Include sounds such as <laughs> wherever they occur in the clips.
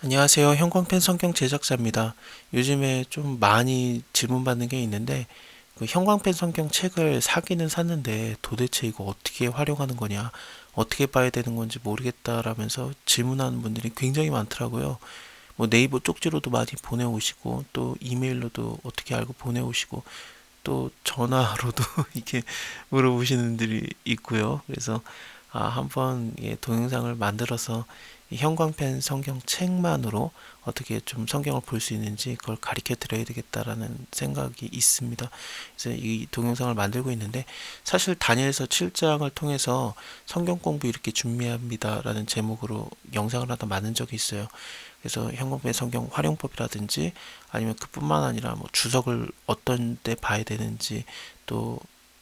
안녕하세요. 형광펜 성경 제작자입니다. 요즘에 좀 많이 질문받는 게 있는데, 그 형광펜 성경 책을 사기는 샀는데 도대체 이거 어떻게 활용하는 거냐, 어떻게 봐야 되는 건지 모르겠다라면서 질문하는 분들이 굉장히 많더라고요. 뭐 네이버 쪽지로도 많이 보내오시고, 또 이메일로도 어떻게 알고 보내오시고, 또 전화로도 <laughs> 이렇게 물어보시는 분들이 있고요. 그래서 아, 한번 예, 동영상을 만들어서 이 형광펜 성경 책만으로 어떻게 좀 성경을 볼 수 있는지 그걸 가르쳐 드려야 되겠다라는 생각이 있습니다. 그래서 이 동영상을 만들고 있는데 사실 다니엘서 7장을 통해서 성경 공부 이렇게 준비합니다라는 제목으로 영상을 하나 만든 적이 있어요. 그래서 형광펜 성경 활용법이라든지 아니면 그뿐만 아니라 뭐 주석을 어떤 때 봐야 되는지 또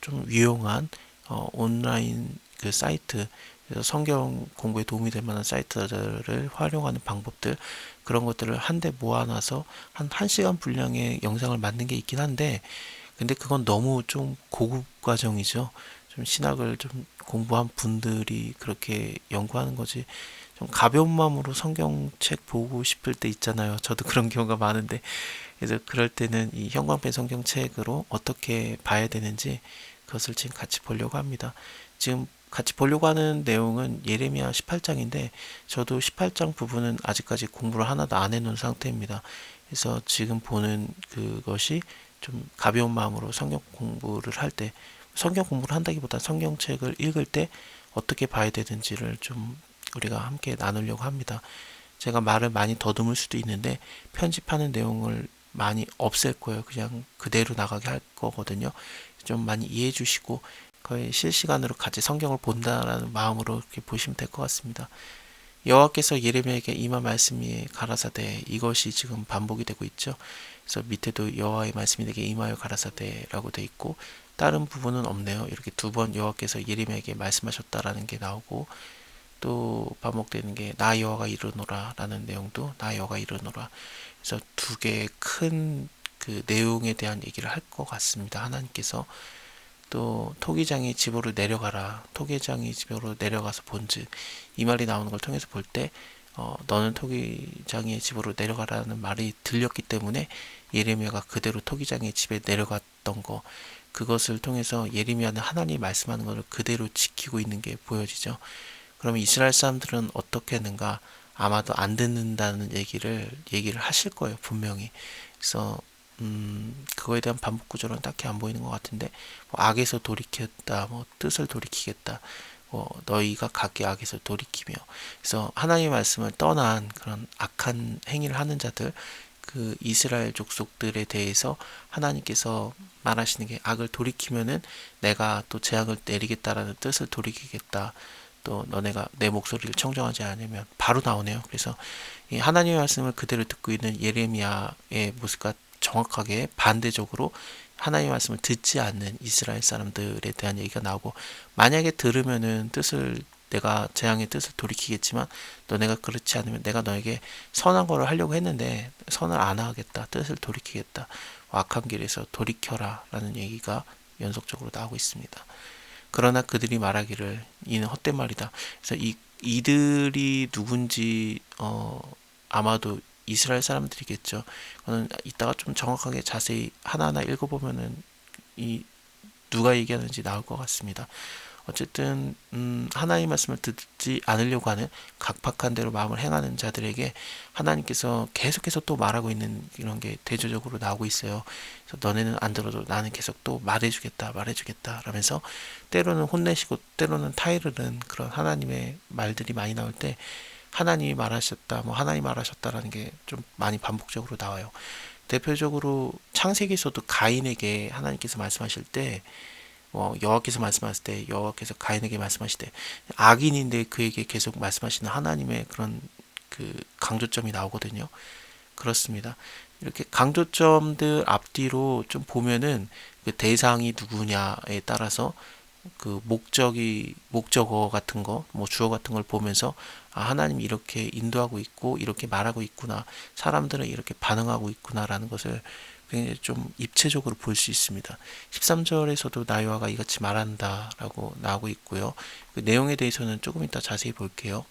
좀 유용한 어, 온라인 그 사이트 그래서 성경 공부에 도움이 될 만한 사이트들을 활용하는 방법들 그런 것들을 한데 모아놔서 한 1시간 분량의 영상을 만든 게 있긴 한데 근데 그건 너무 좀 고급 과정이죠. 좀 신학을 좀 공부한 분들이 그렇게 연구하는 거지. 좀 가벼운 마음으로 성경책 보고 싶을 때 있잖아요. 저도 그런 경우가 많은데 그래서 그럴 때는 이 형광펜 성경책으로 어떻게 봐야 되는지 그것을 지금 같이 보려고 합니다. 지금 같이 보려고 하는 내용은 예레미야 18장인데 저도 18장 부분은 아직까지 공부를 하나도 안 해놓은 상태입니다. 그래서 지금 보는 그것이 좀 가벼운 마음으로 성경 공부를 할 때 성경 공부를 한다기보다 성경책을 읽을 때 어떻게 봐야 되는지를 좀 우리가 함께 나누려고 합니다. 제가 말을 많이 더듬을 수도 있는데 편집하는 내용을 많이 없앨 거예요. 그냥 그대로 나가게 할 거거든요. 좀 많이 이해해 주시고 거의 실시간으로 같이 성경을 본다라는 마음으로 이렇게 보시면 될 것 같습니다. 여호와께서 예레미야에게 임한 말씀이 가라사대 이것이 지금 반복이 되고 있죠. 그래서 밑에도 여호와의 말씀이 내게 임하여 가라사대라고 돼 있고 다른 부분은 없네요. 이렇게 두 번 여호와께서 예레미야에게 말씀하셨다라는 게 나오고 또 반복되는 게 나 여호와가 이르노라라는 내용도 나 여호와가 이르노라. 그래서 두 개의 큰 그 내용에 대한 얘기를 할 것 같습니다. 하나님께서 또 토기장이 집으로 내려가라. 토기장이 집으로 내려가서 본즉 이 말이 나오는 걸 통해서 볼때 어, 너는 토기장의 집으로 내려가라는 말이 들렸기 때문에 예레미야가 그대로 토기장의 집에 내려갔던 거 그것을 통해서 예레미야는 하나님이 말씀하는 것을 그대로 지키고 있는 게 보여지죠. 그러면 이스라엘 사람들은 어떻게 했는가? 아마도 안 듣는다는 얘기를 얘기를 하실 거예요, 분명히. 그래서 음, 그거에 대한 반복 구조는 딱히 안 보이는 것 같은데 뭐 악에서 돌이켰다, 뭐 뜻을 돌이키겠다, 뭐 너희가 각기 악에서 돌이키며 그래서 하나님의 말씀을 떠난 그런 악한 행위를 하는 자들 그 이스라엘 족속들에 대해서 하나님께서 말하시는 게 악을 돌이키면은 내가 또 재앙을 내리겠다라는 뜻을 돌이키겠다. 또 너네가 내 목소리를 청정하지 않으면 바로 나오네요. 그래서 이 하나님의 말씀을 그대로 듣고 있는 예레미야의 모습과 정확하게 반대적으로 하나님의 말씀을 듣지 않는 이스라엘 사람들에 대한 얘기가 나오고 만약에 들으면은 뜻을 내가 재앙의 뜻을 돌이키겠지만 너네가 그렇지 않으면 내가 너에게 선한 거를 하려고 했는데 선을 안 하겠다 뜻을 돌이키겠다 악한 길에서 돌이켜라 라는 얘기가 연속적으로 나오고 있습니다. 그러나 그들이 말하기를 이는 헛된 말이다. 그래서 이 이들이 누군지 어 아마도 이스라엘 사람들이겠죠. 그거는 이따가 좀 정확하게 자세히 하나하나 읽어보면은 이 누가 얘기하는지 나올 것 같습니다. 어쨌든 음, 하나님 말씀을 듣지 않으려고 하는 각박한 대로 마음을 행하는 자들에게 하나님께서 계속해서 또 말하고 있는 이런 게 대조적으로 나오고 있어요. 그래서 너네는 안 들어도 나는 계속 또 말해주겠다, 말해주겠다 라면서 때로는 혼내시고 때로는 타이르는 그런 하나님의 말들이 많이 나올 때 하나님이 말하셨다, 뭐 하나님 말하셨다라는 게 좀 많이 반복적으로 나와요. 대표적으로 창세기에서도 가인에게 하나님께서 말씀하실 때, 뭐 여호와께서 말씀하실 때, 여호와께서 가인에게 말씀하실 때, 악인인데 그에게 계속 말씀하시는 하나님의 그런 그 강조점이 나오거든요. 그렇습니다. 이렇게 강조점들 앞뒤로 좀 보면은 그 대상이 누구냐에 따라서 그 목적이 목적어 같은 거, 뭐 주어 같은 걸 보면서 아, 하나님이 이렇게 인도하고 있고 이렇게 말하고 있구나. 사람들은 이렇게 반응하고 있구나라는 것을 굉장히 좀 입체적으로 볼 수 있습니다. 13절에서도 나요아가 이같이 말한다라고 나오고 있고요. 그 내용에 대해서는 조금 이따 자세히 볼게요.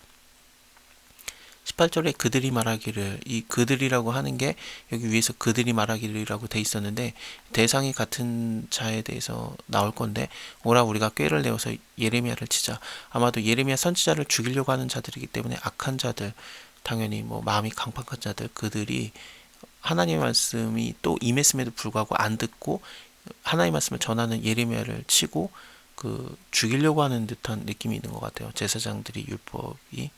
18절에 그들이 말하기를 이 그들이라고 하는 게 여기 위에서 그들이 말하기를이라고 돼 있었는데 대상이 같은 자에 대해서 나올 건데 오라 우리가 꾀를 내어서 예레미야를 치자 아마도 예레미야 선지자를 죽이려고 하는 자들이기 때문에 악한 자들 당연히 뭐 마음이 강팍한 자들 그들이 하나님의 말씀이 또 임했음에도 불구하고 안 듣고 하나님의 말씀을 전하는 예레미야를 치고 그 죽이려고 하는 듯한 느낌이 있는 것 같아요. 제사장들이 율법이 어,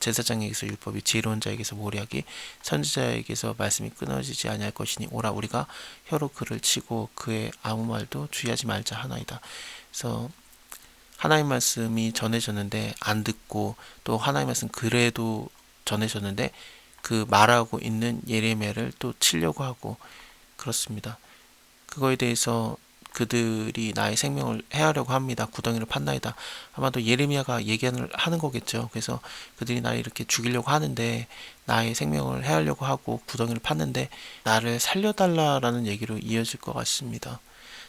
제사장에게서 율법이 지혜로운 자에게서 모략이 선지자에게서 말씀이 끊어지지 아니할 것이니 오라 우리가 혀로 그를 치고 그의 아무 말도 주의하지 말자 하나이다. 그래서 하나님 말씀이 전해졌는데 안 듣고 또 하나님 말씀 그래도 전해졌는데 그 말하고 있는 예레미야를 또 치려고 하고 그렇습니다. 그거에 대해서 그들이 나의 생명을 해하려고 합니다. 구덩이를 판나이다. 아마도 예레미야가 얘기를 하는 거겠죠. 그래서 그들이 나를 이렇게 죽이려고 하는데 나의 생명을 해하려고 하고 구덩이를 팠는데 나를 살려달라라는 얘기로 이어질 것 같습니다.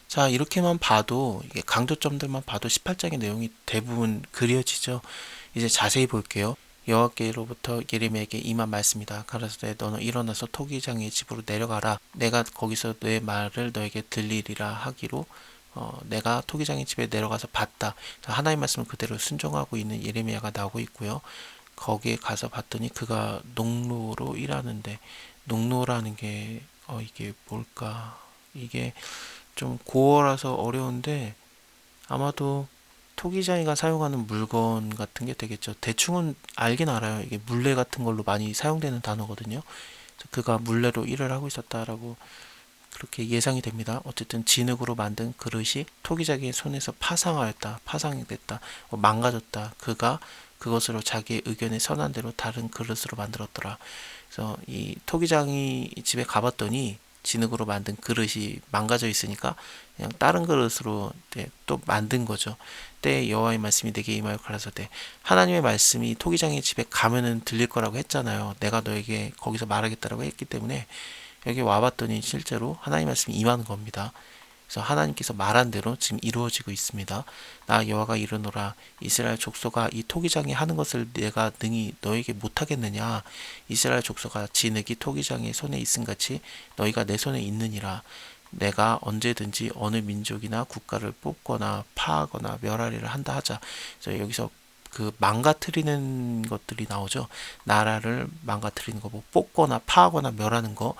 자, 이렇게만 봐도 이게 강조점들만 봐도 18장의 내용이 대부분 그려지죠. 이제 자세히 볼게요. 여호와께로부터 예레미야에게 임한 말씀이다. 가라사대 너는 일어나서 토기장의 집으로 내려가라. 내가 거기서 내 말을 너에게 들리리라 하기로 어, 내가 토기장의 집에 내려가서 봤다. 하나님 말씀을 그대로 순종하고 있는 예레미야가 나오고 있고요. 거기에 가서 봤더니 그가 농로로 일하는데 농로라는 게 어, 이게 뭘까? 이게 좀 고어라서 어려운데 아마도 토기장이가 사용하는 물건 같은 게 되겠죠. 대충은 알긴 알아요. 이게 물레 같은 걸로 많이 사용되는 단어거든요. 그가 물레로 일을 하고 있었다라고 그렇게 예상이 됩니다. 어쨌든 진흙으로 만든 그릇이 토기장의 손에서 파상하였다, 파상이 됐다, 뭐 망가졌다. 그가 그것으로 자기의 의견에 선한 대로 다른 그릇으로 만들었더라. 그래서 이 토기장이 집에 가봤더니 진흙으로 만든 그릇이 망가져 있으니까 그냥 다른 그릇으로 네, 또 만든 거죠. 때 여호와의 말씀이 내게 임하여 가라사대 하나님의 말씀이 토기장의 집에 가면은 들릴 거라고 했잖아요. 내가 너에게 거기서 말하겠다라고 했기 때문에 여기 와봤더니 실제로 하나님 말씀이 임하는 겁니다. 그래서 하나님께서 말한 대로 지금 이루어지고 있습니다. 나 여호와가 이르노라 이스라엘 족속아 이 토기장이 하는 것을 내가 능히 너에게 못하겠느냐 이스라엘 족속아 진흙이 토기장의 손에 있음 같이 너희가 내 손에 있느니라 내가 언제든지 어느 민족이나 국가를 뽑거나 파하거나 멸하리를 한다 하자. 그래서 여기서 그 망가뜨리는 것들이 나오죠. 나라를 망가뜨리는 거, 뭐 뽑거나 파하거나 멸하는 거.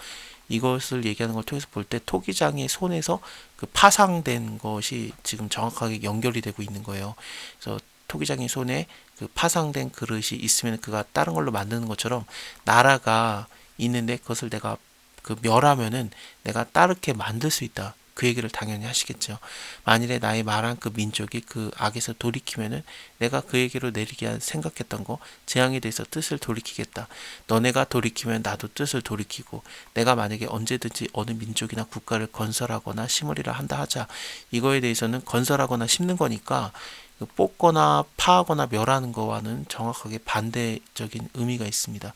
이것을 얘기하는 걸 통해서 볼 때 토기장의 손에서 그 파상된 것이 지금 정확하게 연결이 되고 있는 거예요. 그래서 토기장의 손에 그 파상된 그릇이 있으면 그가 다른 걸로 만드는 것처럼 나라가 있는데 그것을 내가 그 멸하면은 내가 따르게 만들 수 있다. 그 얘기를 당연히 하시겠죠. 만일에 나의 말한 그 민족이 그 악에서 돌이키면은 내가 그에게로 내리게 생각했던 거 재앙에 대해서 뜻을 돌이키겠다. 너네가 돌이키면 나도 뜻을 돌이키고 내가 만약에 언제든지 어느 민족이나 국가를 건설하거나 심으리라 한다 하자. 이거에 대해서는 건설하거나 심는 거니까 그 뽑거나 파하거나 멸하는 거와는 정확하게 반대적인 의미가 있습니다.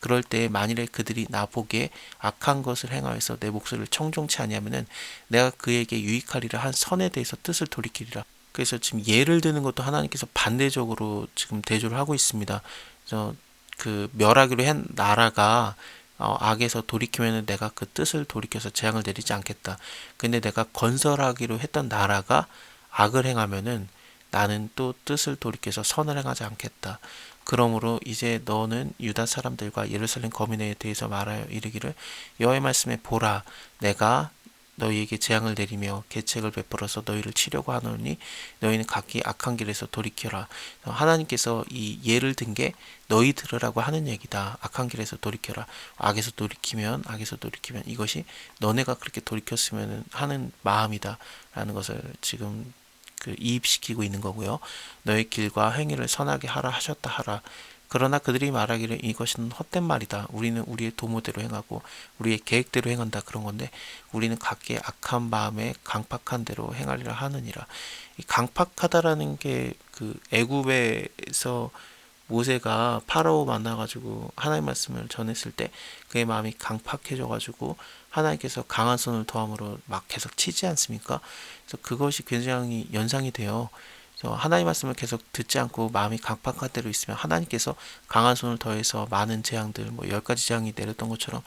그럴 때 만일에 그들이 나보기에 악한 것을 행하여서 내 목소리를 청종치 아니하면은 내가 그에게 유익하리라 한 선에 대해서 뜻을 돌이키리라. 그래서 지금 예를 드는 것도 하나님께서 반대적으로 지금 대조를 하고 있습니다. 그래서 그 멸하기로 한 나라가 어, 악에서 돌이키면은 내가 그 뜻을 돌이켜서 재앙을 내리지 않겠다. 근데 내가 건설하기로 했던 나라가 악을 행하면은 나는 또 뜻을 돌이켜서 선을 행하지 않겠다. 그러므로 이제 너는 유다 사람들과 예루살렘 거민에 대해서 말하여 이르기를 여호와의 말씀에 보라 내가 너희에게 재앙을 내리며 계책을 베풀어서 너희를 치려고 하노니 너희는 각기 악한 길에서 돌이켜라. 하나님께서 이 예를 든 게 너희 들으라고 하는 얘기다. 악한 길에서 돌이켜라. 악에서 돌이키면 악에서 돌이키면 이것이 너네가 그렇게 돌이켰으면 하는 마음이다라는 것을 지금 그 이입시키고 있는 거고요. 너의 길과 행위를 선하게 하라 하셨다 하라. 그러나 그들이 말하기를 이것은 헛된 말이다. 우리는 우리의 도모대로 행하고 우리의 계획대로 행한다 그런 건데 우리는 각기 악한 마음에 강팍한 대로 행하리라 하느니라. 이 강팍하다라는 게 그 애굽에서 모세가 파라오 만나가지고 하나님 말씀을 전했을 때 그의 마음이 강팍해져가지고 하나님께서 강한 손을 더함으로 막 계속 치지 않습니까? 그래서 그것이 굉장히 연상이 돼요. 그래서 하나님 말씀을 계속 듣지 않고 마음이 강팍한 대로 있으면 하나님께서 강한 손을 더해서 많은 재앙들 뭐 열 가지 재앙이 내렸던 것처럼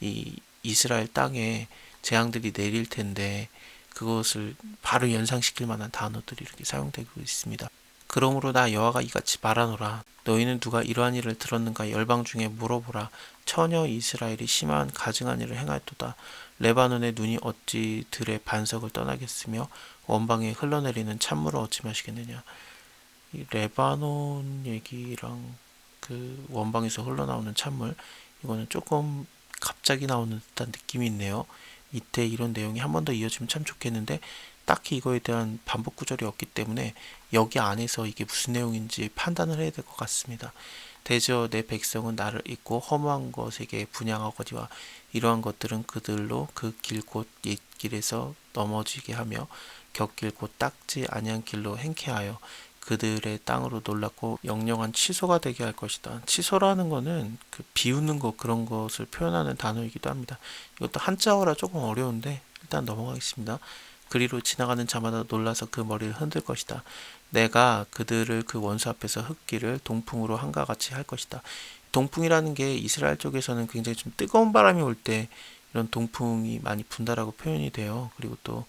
이 이스라엘 땅에 재앙들이 내릴 텐데 그것을 바로 연상시킬 만한 단어들이 이렇게 사용되고 있습니다. 그러므로 나 여호와가 이같이 말하노라. 너희는 누가 이러한 일을 들었는가 열방 중에 물어보라. 처녀 이스라엘이 심한 가증한 일을 행하였도다. 레바논의 눈이 어찌 들의 반석을 떠나겠으며 원방에 흘러내리는 찬물을 어찌 마시겠느냐. 이 레바논 얘기랑 그 원방에서 흘러나오는 찬물 이거는 조금 갑자기 나오는 듯한 느낌이 있네요. 밑에 이런 내용이 한 번 더 이어지면 참 좋겠는데 딱히 이거에 대한 반복 구절이 없기 때문에 여기 안에서 이게 무슨 내용인지 판단을 해야 될 것 같습니다. 대저 내 백성은 나를 잊고 허무한 것에게 분양하거니와 이러한 것들은 그들로 그 길곧 옛길에서 넘어지게 하며 곁길 곧 닦지 아니한 길로 행케하여 그들의 땅으로 놀랐고 영영한 취소가 되게 할 것이다. 취소라는 거는 그 비웃는 것 그런 것을 표현하는 단어이기도 합니다. 이것도 한자어라 조금 어려운데 일단 넘어가겠습니다. 그리로 지나가는 자마다 놀라서 그 머리를 흔들 것이다. 내가 그들을 그 원수 앞에서 흙기를 동풍으로 한과 같이 할 것이다. 동풍이라는 게 이스라엘 쪽에서는 굉장히 좀 뜨거운 바람이 올 때 이런 동풍이 많이 분다라고 표현이 돼요. 그리고 또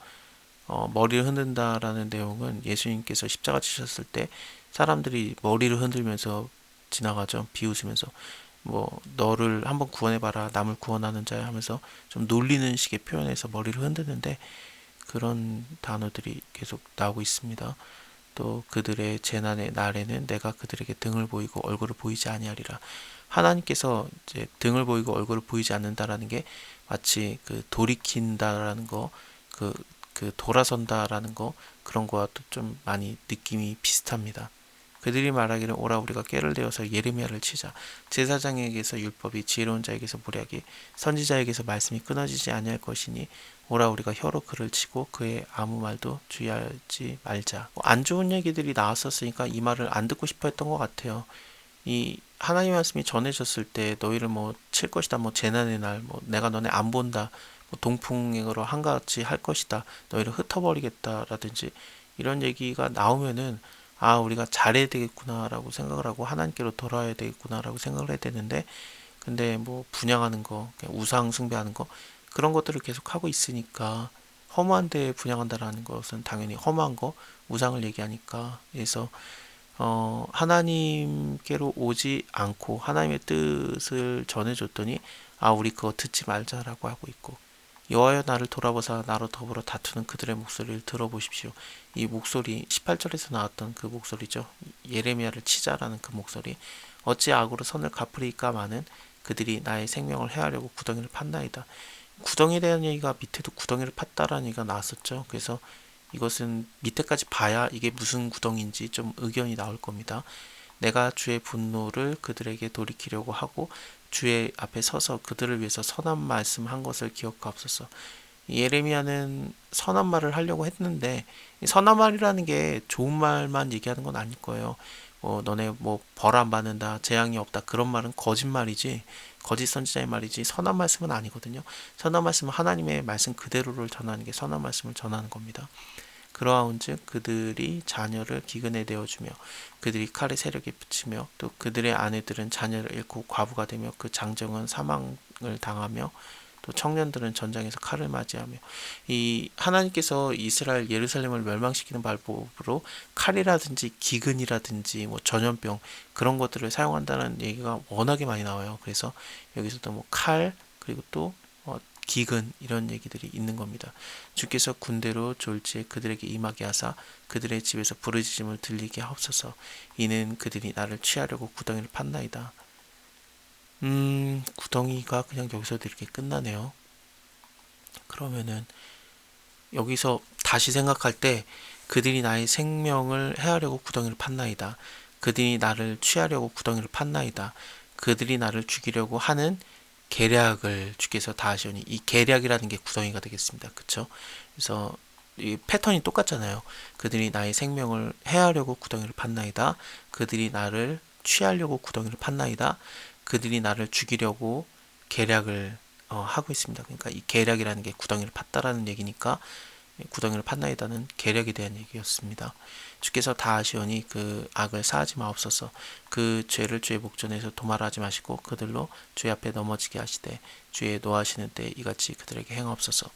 어, 머리를 흔든다라는 내용은 예수님께서 십자가 지셨을 때 사람들이 머리를 흔들면서 지나가죠. 비웃으면서 뭐 너를 한번 구원해봐라 남을 구원하는 자야 하면서 좀 놀리는 식의 표현에서 머리를 흔드는데 그런 단어들이 계속 나오고 있습니다. 또 그들의 재난의 날에는 내가 그들에게 등을 보이고 얼굴을 보이지 아니하리라. 하나님께서 이제 등을 보이고 얼굴을 보이지 않는다라는 게 마치 그 돌이킨다라는 거, 그, 그 돌아선다라는 거 그런 거와도 좀 많이 느낌이 비슷합니다. 그들이 말하기를 오라 우리가 깨를 내어서 예레미야를 치자. 제사장에게서 율법이 지혜로운 자에게서 모략이 선지자에게서 말씀이 끊어지지 아니할 것이니 오라 우리가 혀로 그를 치고 그의 아무 말도 주의하지 말자. 뭐안 좋은 얘기들이 나왔었으니까 이 말을 안 듣고 싶어 했던 것 같아요. 이 하나님 말씀이 전해졌을 때 너희를 뭐 칠 것이다 뭐 재난의 날 뭐 내가 너네 안 본다 뭐 동풍으로 한같이 할 것이다 너희를 흩어버리겠다라든지 이런 얘기가 나오면은 아, 우리가 잘해야 되겠구나라고 생각을 하고 하나님께로 돌아와야 되겠구나라고 생각을 해야 되는데 근데 뭐 분양하는 거, 우상 숭배하는 거 그런 것들을 계속 하고 있으니까 허무한 데 분양한다라는 것은 당연히 험한 거, 우상을 얘기하니까. 그래서 어, 하나님께로 오지 않고 하나님의 뜻을 전해줬더니 아, 우리 그거 듣지 말자라고 하고 있고 여호와여 나를 돌아보사 나로 더불어 다투는 그들의 목소리를 들어보십시오. 이 목소리 18절에서 나왔던 그 목소리죠. 예레미야를 치자라는 그 목소리. 어찌 악으로 선을 갚으리까마는 그들이 나의 생명을 해하려고 구덩이를 팠나이다. 구덩이에 대한 얘기가 밑에도 구덩이를 팠다라는 얘기가 나왔었죠. 그래서 이것은 밑에까지 봐야 이게 무슨 구덩인지 좀 의견이 나올 겁니다. 내가 주의 분노를 그들에게 돌이키려고 하고 주의 앞에 서서 그들을 위해서 선한 말씀 한 것을 기억하옵소서. 예레미야는 선한 말을 하려고 했는데 이 선한 말이라는 게 좋은 말만 얘기하는 건 아닐 거예요. 뭐 너네 뭐 벌 안 받는다, 재앙이 없다 그런 말은 거짓말이지 거짓 선지자의 말이지 선한 말씀은 아니거든요. 선한 말씀은 하나님의 말씀 그대로를 전하는 게 선한 말씀을 전하는 겁니다. 그러하온즉 그들이 자녀를 기근에 내어주며 그들이 칼의 세력에 붙이며 또 그들의 아내들은 자녀를 잃고 과부가 되며 그 장정은 사망을 당하며 또 청년들은 전장에서 칼을 맞이하며 이 하나님께서 이스라엘 예루살렘을 멸망시키는 방법으로 칼이라든지 기근이라든지 뭐 전염병 그런 것들을 사용한다는 얘기가 워낙에 많이 나와요. 그래서 여기서도 뭐 칼 그리고 또 어, 기근 이런 얘기들이 있는 겁니다. 주께서 군대로 졸지에 그들에게 임하게 하사 그들의 집에서 부르짖음을 들리게 하옵소서. 이는 그들이 나를 취하려고 구덩이를 팠나이다. 음, 구덩이가 그냥 여기서도 이렇게 끝나네요. 그러면은 여기서 다시 생각할 때 그들이 나의 생명을 해하려고 구덩이를 팠나이다. 그들이 나를 취하려고 구덩이를 팠나이다. 그들이 나를 죽이려고 하는 계략을 주께서 다 하시오니 이 계략이라는 게 구덩이가 되겠습니다. 그쵸? 그래서 이 패턴이 똑같잖아요. 그들이 나의 생명을 해하려고 구덩이를 팠나이다. 그들이 나를 취하려고 구덩이를 팠나이다. 그들이 나를 죽이려고 계략을 어, 하고 있습니다. 그러니까 이 계략이라는 게 구덩이를 팠다라는 얘기니까 구덩이를 판나이다는 계략에 대한 얘기였습니다. 주께서 다 아시오니 그 악을 사하지 마옵소서 그 죄를 주의 목전에서 도말하지 마시고 그들로 주의 앞에 넘어지게 하시되 주의 노하시는 때 이같이 그들에게 행하옵소서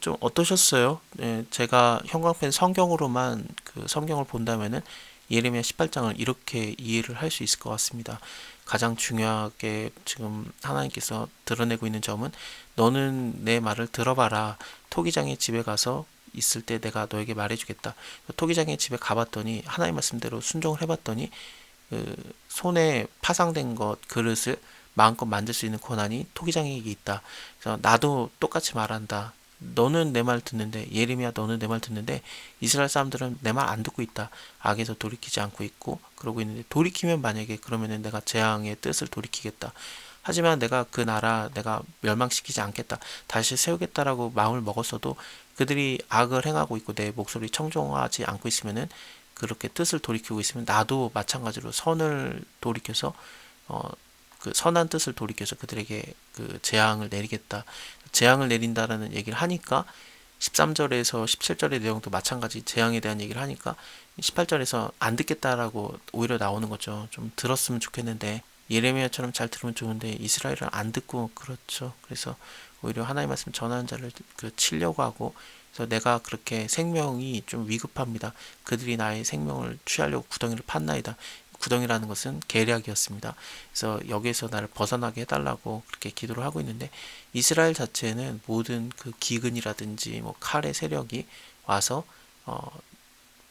좀 어떠셨어요? 예, 제가 형광펜 성경으로만 그 성경을 본다면은 예레미야 18장을 이렇게 이해를 할 수 있을 것 같습니다. 가장 중요하게 지금 하나님께서 드러내고 있는 점은 너는 내 말을 들어봐라. 토기장의 집에 가서 있을 때 내가 너에게 말해주겠다. 토기장의 집에 가봤더니 하나님 말씀대로 순종을 해봤더니 그 손에 파상된 것 그릇을 마음껏 만들 수 있는 권한이 토기장에게 있다. 그래서 나도 똑같이 말한다. 너는 내 말 듣는데 예레미야 너는 내 말 듣는데 이스라엘 사람들은 내 말 안 듣고 있다. 악에서 돌이키지 않고 있고 그러고 있는데 돌이키면 만약에 그러면은 내가 재앙의 뜻을 돌이키겠다. 하지만 내가 그 나라 내가 멸망시키지 않겠다. 다시 세우겠다라고 마음을 먹었어도 그들이 악을 행하고 있고 내 목소리 청종하지 않고 있으면은 그렇게 뜻을 돌이키고 있으면 나도 마찬가지로 선을 돌이켜서 어 그 선한 뜻을 돌이켜서 그들에게 그 재앙을 내리겠다. 재앙을 내린다라는 얘기를 하니까 13절에서 17절의 내용도 마찬가지 재앙에 대한 얘기를 하니까 18절에서 안 듣겠다라고 오히려 나오는 거죠. 좀 들었으면 좋겠는데 예레미야처럼 잘 들으면 좋은데 이스라엘은 안 듣고 그렇죠. 그래서 오히려 하나님의 말씀 전하는 자를 그 치려고 하고 그래서 내가 그렇게 생명이 좀 위급합니다. 그들이 나의 생명을 취하려고 구덩이를 팠나이다. 구덩이라는 것은 계략이었습니다. 그래서 여기에서 나를 벗어나게 해달라고 그렇게 기도를 하고 있는데 이스라엘 자체는 모든 그 기근이라든지 뭐 칼의 세력이 와서 어,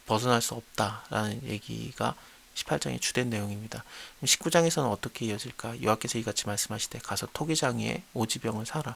벗어날 수 없다라는 얘기가 18장의 주된 내용입니다. 19장에서는 어떻게 이어질까? 여호와께서 이같이 말씀하시되 가서 토기장 위에 오지병을 사라.